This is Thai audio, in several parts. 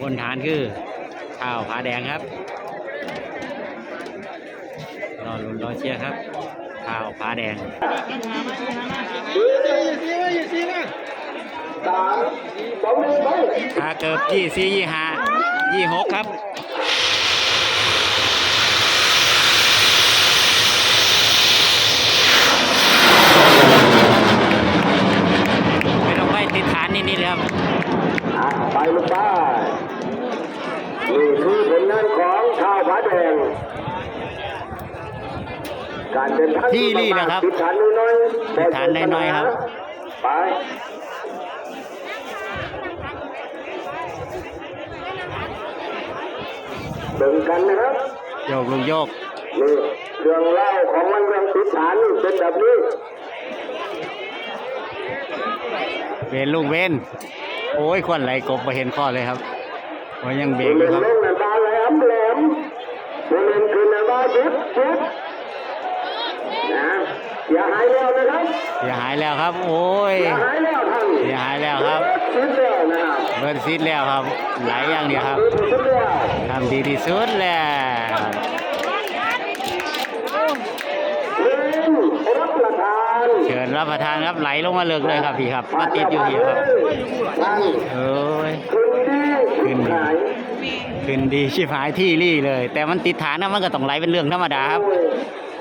บนฐานคือข้าวผาแดงครับรอลุ้นรอเชียร์ครับข้าวผาแดงขาเกิบยี่สี่ยี่ห้ายี่หกครับไม่ต้องไปติดฐานนิดๆเลยครับ ไปลูกป้านี่คือผลงานของชาวผาแดงการเดินทางที่นี่นะครับติดฐานน้อยๆติดฐานน้อยๆครับไปเบิ่งกันนะครับโยกลูกโยกนี่เรื่องเล่าของมันเรื่องติดฐานนี่เป็นแบบนี้เวนลูกเวน โอ้ยควันไหลกบมาเห็นข้อเลยครับโอ้ยยังเบรกอยู่ครับเลงนันบาแหลมแหลมเล่นคืนนันบาจุดจุดนะอย่าหายแล้วนะครับเสียหายแล้วครับ โอ้ยอย่าหายแล้วท่านเสียหายแล้วครับจุดแล้วนะเบิร์นซีดแล้วครับ ไหลอย่างเดียวครับทำดีที่สุดแล้ว เล่นรับประทาน เชิญรับประทานครับไหลลงมาเลิกเลยครับพี่ครับมาติดอยู่ที่ครับเอ้ยคืนดีคืนดีขึ้นดีชิบหายที่รี่เลย แต่มันติดฐานนะมันก็ต้องไหลเป็นเรื่องธรรมดาครับ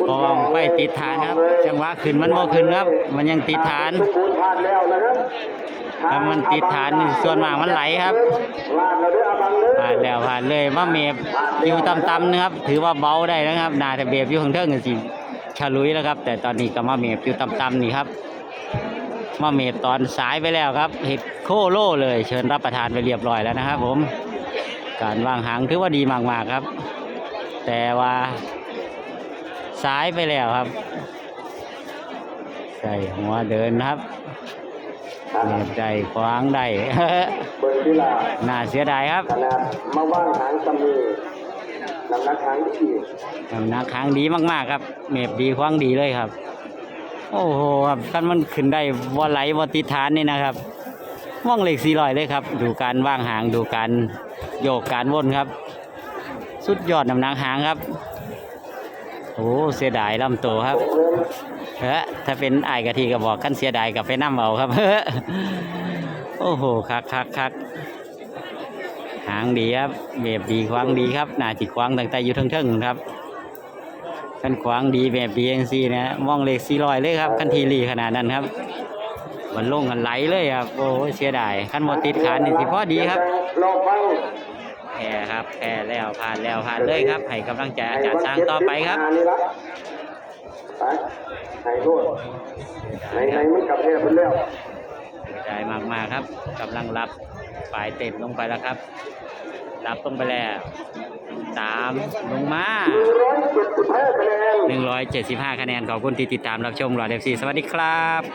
พองไปติดฐานครับ จังหวะขึ้นมันโมขึ้นครับ มันยังติดฐานส่วนะครับถ้ามันติดฐานส่วนมากมันไหลครับผ่านแล้วผ่านเลยมาเมฟอยู่ต่ำๆนะครับ ถือว่าเบาได้นะครับนาแต่เบฟอยู่ข้างเทิงกันสิ ฉลุยแล้วครับ แต่ตอนนี้ก็มาเมฟอยู่ต่ำๆนี่ครับมาเมฟตอนสายไปแล้วครับเห็ดโคโล่เลย เชิญรับประทานไปเรียบร้อยแล้วนะครับ ผม การวางหางถือว่าดีมากๆครับ แต่ว่าสายไปแล้วครับ ใส่หัวเดินนะครับเมฟได้ขวางได้เบิร์ที่ลาน่าเสียดายครับ ขนาดมาว่างหางสมี น้ำหนักหางที่น้ำหนักค้างดีมากๆครับเมฟดีคว้างดีเลยครับ โอ้โหครับกันมันขึ้นได้ว่าไหลว่าติฐานนี่นะครับว่องเหล็กสี่ลอยเลยครับ ดูการว่างหางดูการโยกการวนครับ สุดยอดน้ำหนักหางครับ โอ้เสียดายลำโตวครับเฮ้ถ้าเป็นไอกะทีก็บอกกันเสียดายกับไปนั่เอาครับ โอ้โหคักคักคัก หางดีครับเบบดีควางดีครับน่าจิควางตั้งแต่อยู่เทิงๆครับขั้นควางดีแบบดีเองซีนะมองเลขสี่ร้อยเลยครับคันทีรีขนาดนั้นครับมันลงกันไหลเลยครับโอ้เสียดายขั้นหมดติดขานนี่สิพอดีครับแพ้ครับแพ้แล้วผ่านแล้วผ่านเลยครับ ให้กำลังใจอาจารย์ช้างต่อไปครับไปให้โทษในในมันกลับแทบไปแล้ว เสียดายมากครับกำลังรับปลายเต็มลงไปแล้วครับ รับลงไปแล้วตามลงมา175คะแนน175คะแนนขอบคุณที่ติดตามรับชมหลอดเดฟซีสวัสดีครับ